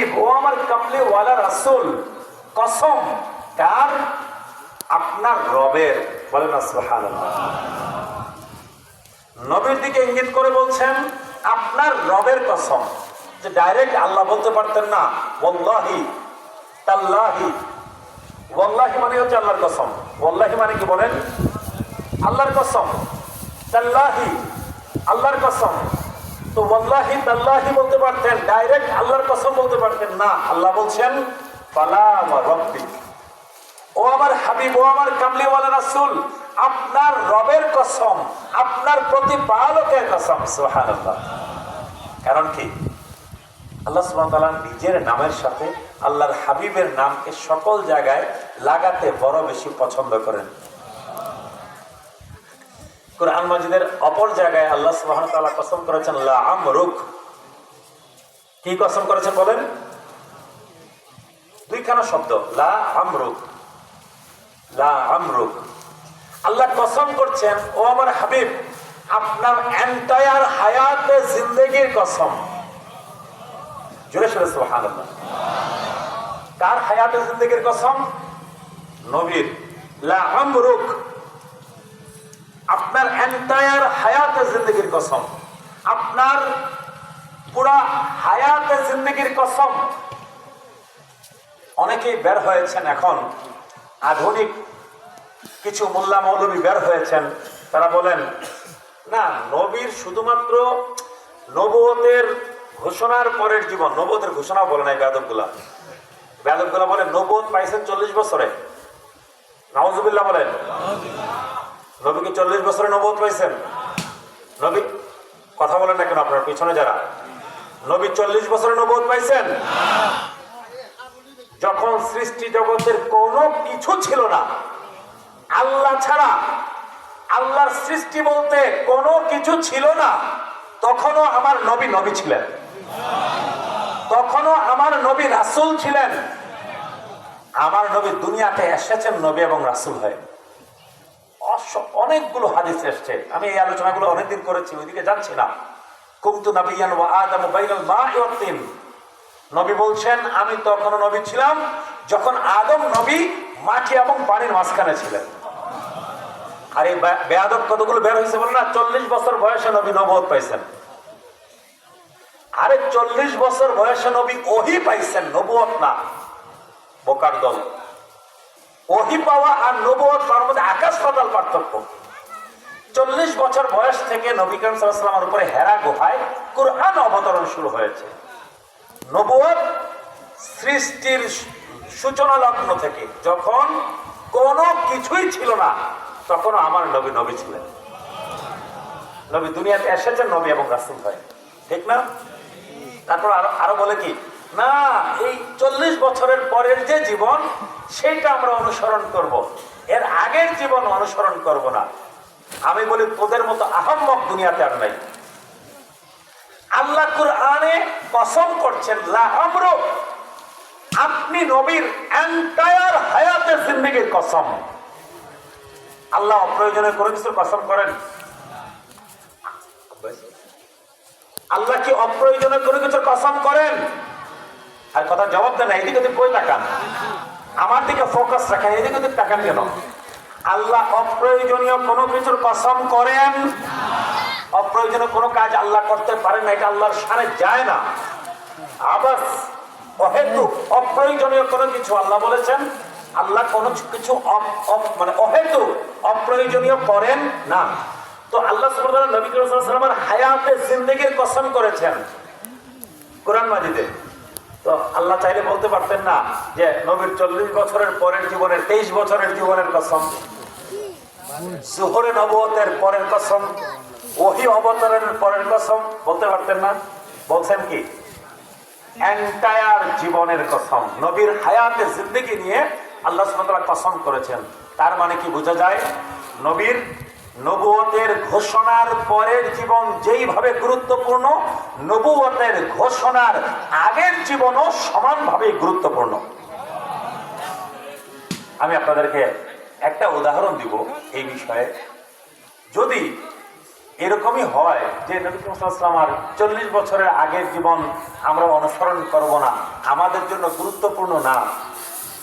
হাবিব ও আমার কামলি ওয়ালা রাসূল। কসম কার আপনার রবের। বলেন নবীর দিকে ইঙ্গিত করে বলছেন, আপনার রবের কসম। যে ডাইরেক্ট আল্লাহ বলতে পারতেন না, ওয়াল্লাহি, তাল্লাহি। ওয়াল্লাহি মানে হচ্ছে আল্লাহর কসম। ওয়াল্লাহি মানে কি বলেন? আল্লাহর কসম। তাল্লাহি, আল্লাহর কসম। তো ওয়াল্লাহি তাল্লাহি বলতে পারতেন, ডাইরেক্ট আল্লাহর কসম বলতে পারতেন, না, আল্লাহ বলছেন, ফালা ওয়া রব্বি। ও আমার হাবিব, ও আমার কামলিওয়ালা রাসূল, আপনার রবের কসম, আপনার প্রতিপালকের কসম, সুবহানাল্লাহ। কারণ কি? আল্লাহ তাআলা নিজের নামের সাথে আল্লাহর হাবিবের নামকে সকল জায়গায় লাগাতে বড় বেশি পছন্দ করেন। কোরআন মাজিদের অপর জায়গায় আল্লাহ সুবহানাহু ওয়া তাআলা কসম করেছেন আমরুক। কি কসম করেছেন বলেন? দুইখানা শব্দ, লা আমরুক। লা আমরুক। আল্লাহ কসম করছেন, ও আমার হাবিব, আপনার এন্টায়ার হায়াতে জিন্দগির কসম। জোরে সরে সুবহানাল্লাহ। কার হায়াতে জিন্দগির কসম? নবীর। লা আমরুক। আপনার এন্টায়ার হায়াতে জিন্দগির কসম। আপনার পুরা হায়াতে জিন্দগির কসম। অনেকেই বের হয়েছেন এখন। আধুনিক কিছু মোল্লা মৌলবী বের হয়েছেন। তারা বলেন, না, নবীর শুধুমাত্র নবতের ঘোষণার পরের জীবন নবতের ঘোষণা বলে নাই বেদবগুলা বেদবগুলা বলেন নবত পাইছেন চল্লিশ বছরে। নওয়াজুবিল্লাহ বলেন নবী কি চল্লিশ বছরে নবত পাইছেন? নবী কথা বলেন না কেন আপনার পিছনে যারা? নবী চল্লিশ বছরে নবত পাইছেন? যখন সৃষ্টি জগতের কোনো কিছু ছিল না, আল্লাহ ছাড়া, আল্লাহর সৃষ্টি বলতে কোনো কিছু ছিল না, তখনও আমার নবী নবী ছিলেন। তখনও আমার নবী রাসূল ছিলেন। আমার নবী দুনিয়াতে এসেছেন নবী এবং রাসুল হয়ে। অনেকগুলো হাদিস এসছে। আমি এই আলোচনাগুলো অনেকদিন করেছি, ওইদিকে যাচ্ছি না। কুমতু নবিয়ান নবী বলছেন, আমি তখনও নবী ছিলাম যখন আদম নবী মাটি এবং পানির মাঝখানে ছিলেন। আর এই বেয়াদব কতগুলো বের হয়েছে বলে না? চল্লিশ বছর বয়সে নবী নবদ পাইছেন। আরে চল্লিশ বছর বয়সে নবী ওহি পাইছেন নবুয়ত না, বোকার দল। ওহি পাওয়া আর নবুয়ত তার পাতাল পার্থক্য। চল্লিশ বছর বয়স থেকে নবী করিম সাল্লামের উপরে হেরা গুহায় কুরআন অবতরণ শুরু হয়েছে। সৃষ্টির সূচনা লগ্ন থেকে যখন কোনো কিছুই ছিল না তখন আমার নবী নবী ছিলেন। নবী দুনিয়াতে এসেছেন নবী এবং রাসুল হয়। ঠিক না? তারপর আরও আরও বলে কি? না, এই চল্লিশ বছরের পরের যে জীবন, সেটা আমরা অনুসরণ করব। এর আগের জীবন অনুসরণ করব না। আমি বলি, তোদের মতো আহম্মক দুনিয়াতে আর নাই। আল্লাহ কুরআনে কসম করছেন আপনি নবীর এন্টায়ার হায়াতের জিন্দগির কসম। আল্লাহ অপ্রয়োজনে কোনো কিছু কসম করেন? আল্লাহ কি অপ্রয়োজনে কোনো কিছুর কসম করেন? আর কথা জবাব দেন না, এদিকে কই তাকান? আমার দিকে ফোকাস রাখেন এদিকে তাকান কেন? আল্লাহ অপ্রয়োজনীয় কোনো কিছুর কসম করেন? অপ্রয়োজনীয় কোনো কাজ আল্লাহ করতে পারেন না এটা আল্লাহর সারে যায় না। আবাস অহেতু অপ্রয়োজনীয় কোনো কিছু আল্লাহ বলেছেন আল্লাহ কোনো কিছু মানে অহেতু অপ্রয়োজনীয় করেন না। তো আল্লাহ সুবহানাহু নবী করিম হায়াতে কসম করেছেন। কোরআন মাজিদে। তো আল্লাহ চাইলে বলতে পারতেন না যে নবীর চল্লিশ বছরের পরের জীবনের তেইশ বছরের জীবনের কসম। জোহরে নবতের পরের কসম, ওহি অবতরণের পরের কসম, বলতে পারতেন না? বলছেন কি? জীবনের কসম। নবীর হায়াতে জিন্দগি নিয়ে আল্লাহ কসম করেছেন। তার মানে কি বোঝা যায়? নবীর নবুয়তের ঘোষণার পরের জীবন যেইভাবে গুরুত্বপূর্ণ, নবুয়তের ঘোষণার আগের জীবনও সমানভাবে গুরুত্বপূর্ণ। আমি আপনাদেরকে একটা উদাহরণ দিব এই বিষয়ে। যদি এরকমই হয় যে নবী করিম আর চল্লিশ বছরের আগের জীবন আমরা অনুসরণ করব না, আমাদের জন্য গুরুত্বপূর্ণ না